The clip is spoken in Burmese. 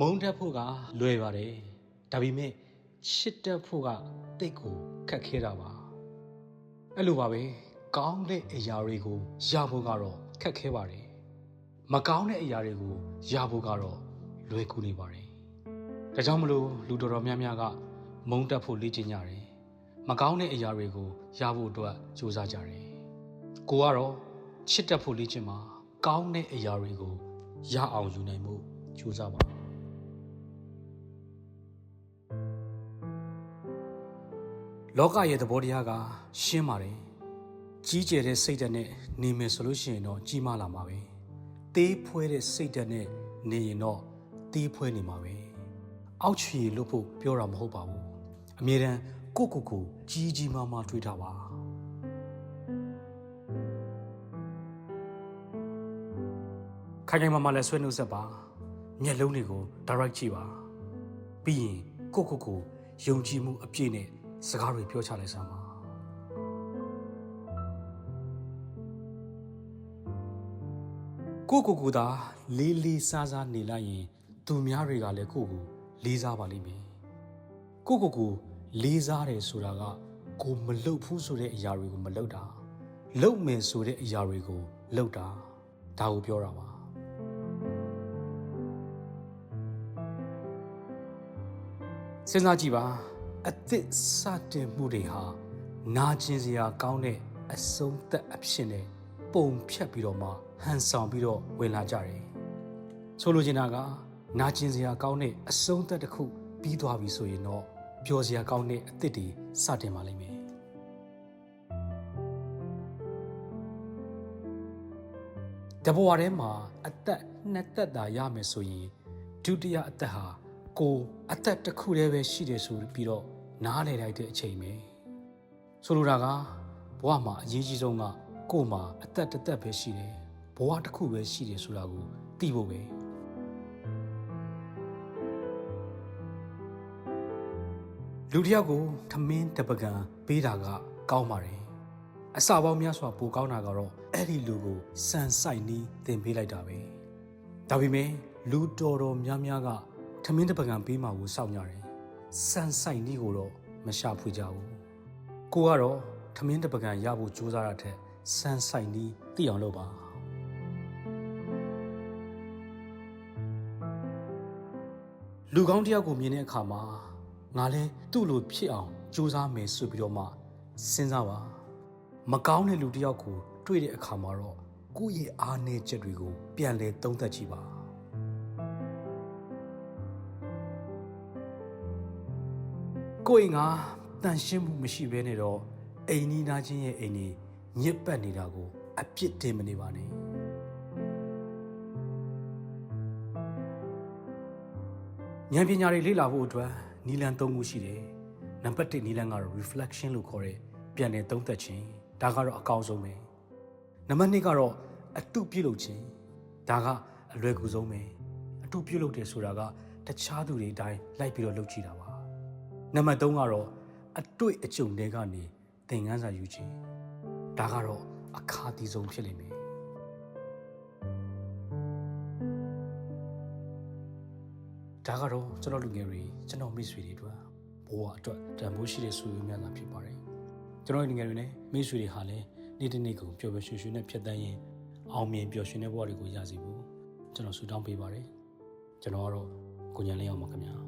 မုန်းတတ်ဖို့ကလွယ်ပါတယ်ဒါပေမဲ့ချစ်တတ်ဖို့ကတိတ်ကိုခက်ခဲတာပါအဲ့လိုပါပဲကောင်းတဲ့အရာတွေကိုရဖို့ကတော့ခက်ခဲပါတယ်မကောင်းတဲ့အရာတွေကိုရဖို့ကတော့လွယ်ကူနေပါတယ်ဒါကြောင့်မလို့လူတော်တော်များများကမုန်းတတ်ဖို့လေ့ကျင့်ကြတယ်မကောင်းတဲ့အရာတွေကိုရဖို့အတွက်ကြိုးစားကြတယ်ကိုကတော့ချစ်တတ်ဖို့လေ့ကျင့်မှာကောင်းတဲ့အရာတွေကိုရအောင်ယူနိုင်မှုကြိုးစားပါ လောကရဲ့သဘောတရားကရှင်းပါတယ်ကြီးကျယ်တဲ့စိတ်ဓာတ်နဲ့နေမယ်ဆိုလို့ရှိရင်တော့ကြီးမားလာမှာပဲသေးဖွဲတဲ့စိတ်ဓာတ်နဲ့နေရင်တော့သေးဖွဲနေမှာပဲအောက်ချီလို့ဖို့ပြောတာမဟုတ်ပါဘူးအမြဲတမ်းကိုကိုကိုကြီးကြီးမားမားတွေးထားပါခိုင်ခိုင်မာမာလည်းဆွဲနှုတ်ဆက်ပါမျက်လုံးတွေကို direct ကြည့်ပါပြီးရင်ကိုကိုကိုယုံကြည်မှုအပြည့်နဲ့ စကားတွေပြောချလိုက်စမ်းပါကိုကိုကိုသာလေးလေးစားစားနေလိုက်ရင် သူများတွေကလည်းကိုကိုလေးစားပါလိမ့်မယ်ကိုကိုကိုလေးစားတယ်ဆိုတာကကိုမလုတ်ဘူးဆိုတဲ့အရာတွေကိုမလုတ်တာလုတ်မယ်ဆိုတဲ့အရာတွေကိုလုတ်တာဒါကိုပြောတာပါစဉ်းစားကြည့်ပါ အသစ်စတင်မှုတွေဟာနာကျင်စရာကောင်းတဲ့အဆုံးသက်အဖြစ်နဲ့ပုံဖြတ်ပြီးတော့မှဟန်ဆောင်ပြီးတော့ဝင်လာကြတယ်ဆိုလိုချင်တာကနာကျင်စရာကောင်းတဲ့အဆုံးသက်တစ်ခုပြီးသွားပြီဆိုရင်တော့ပျော်စရာကောင်းတဲ့အသစ်တွေစတင်ပါလိမ့်မယ်တဘဝထဲမှာအသက်နှစ်သက်သာရမယ်ဆိုရင်ဒုတိယအသက်ဟာကိုအသက်တစ်ခုတည်းပဲရှိတယ်ဆိုပြီးတော့ နားလည်လိုက်တဲ့အချိန်ပဲဆိုလိုတာကဘဝမှာအရေးကြီးဆုံးကကို့မှာအသက်တစ်သက်ပဲရှိတယ်ဘဝတစ်ခုပဲရှိတယ်ဆိုတာကိုသိဖို့ပဲလူတစ်ယောက်ကိုထမင်းတပကံပေးတာက ကောင်းပါတယ်အစာပေါင်းများစွာပိုကောင်းတာကတော့အဲ့ဒီလူကိုစံဆိုင်နီးတင်ပေးလိုက်တာပဲဒါပေမဲ့လူတော်တော်များများကထမင်းတပကံပေးမှကိုစောင့်ကြတယ် စံဆိုင်နီးကိုတော့မရှာဖွေကြဘူးကိုကတော့ထမင်းတပကံရဖို့ကြိုးစားရတဲ့စမ်းဆိုင်နီးသိအောင်လုပ်ပါလူကောင်းတယောက်ကိုမြင်တဲ့အခါမှာငါလဲသူ့လိုဖြစ်အောင်ကြိုးစားမယ်ဆိုပြီးတော့မှစဉ်းစားပါမကောင်းတဲ့လူတယောက်ကိုတွေ့တဲ့အခါမှာတော့ကိုယ့်ရဲ့အားနည်းချက်တွေကိုပြန်လဲသုံးသပ်ကြည့်ပါ ကိုယ်ငါတန်ရှင်းမှုမရှိဘဲနဲ့တော့အိမ်နီးနားချင်းရဲ့အိမ်ကြီးညစ်ပတ်နေတာကိုအပြစ်တင်မနေပါနဲ့ဉာဏ်ပညာတွေလေ့လာဖို့အတွက်နီလန်၃ခုရှိတယ်။နံပါတ်1နီလန်ကတော့ reflection လို့ခေါ်တဲ့ပြန်လည်သုံးသပ်ခြင်းဒါကတော့အကောင်းဆုံးပဲ။နံပါတ်2ကတော့အတုပြုလုပ်ခြင်းဒါကအလွယ်ကူဆုံးပဲ။အတုပြုလုပ်တယ်ဆိုတာကတခြားသူတွေအတိုင်းလိုက်ပြီးတော့လုပ်ကြည့်တာပါ။ နံပါတ်3ကတော့အတွေ့အကြုံတွေကနေသင်ခန်းစာယူခြင်းဒါကတော့အခါတီးဆုံးဖြစ်လိမ့်မယ်ဒါကတော့ကျွန်တော်လူငယ်တွေကျွန်တော်မိတ်ဆွေတွေအတွက်ဘဝအတွက်တန်ဖိုးရှိတဲ့ဆွေမျိုးများသာဖြစ်ပါတယ်ကျွန်တော်လူငယ်တွေနဲ့မိတ်ဆွေတွေဟာလည်းနေ့တစ်နေ့ကိုပျော်ပျော်ရွှင်ရွှင်နဲ့ဖြတ်သန်းရင်အောင်မြင်ပျော်ရွှင်တဲ့ဘဝတွေကိုရစီဖို့ကျွန်တော်ဆုတောင်းပေးပါတယ်ကျွန်တော်ကတော့ကိုညာလေးအောင်ပါခင်ဗျာ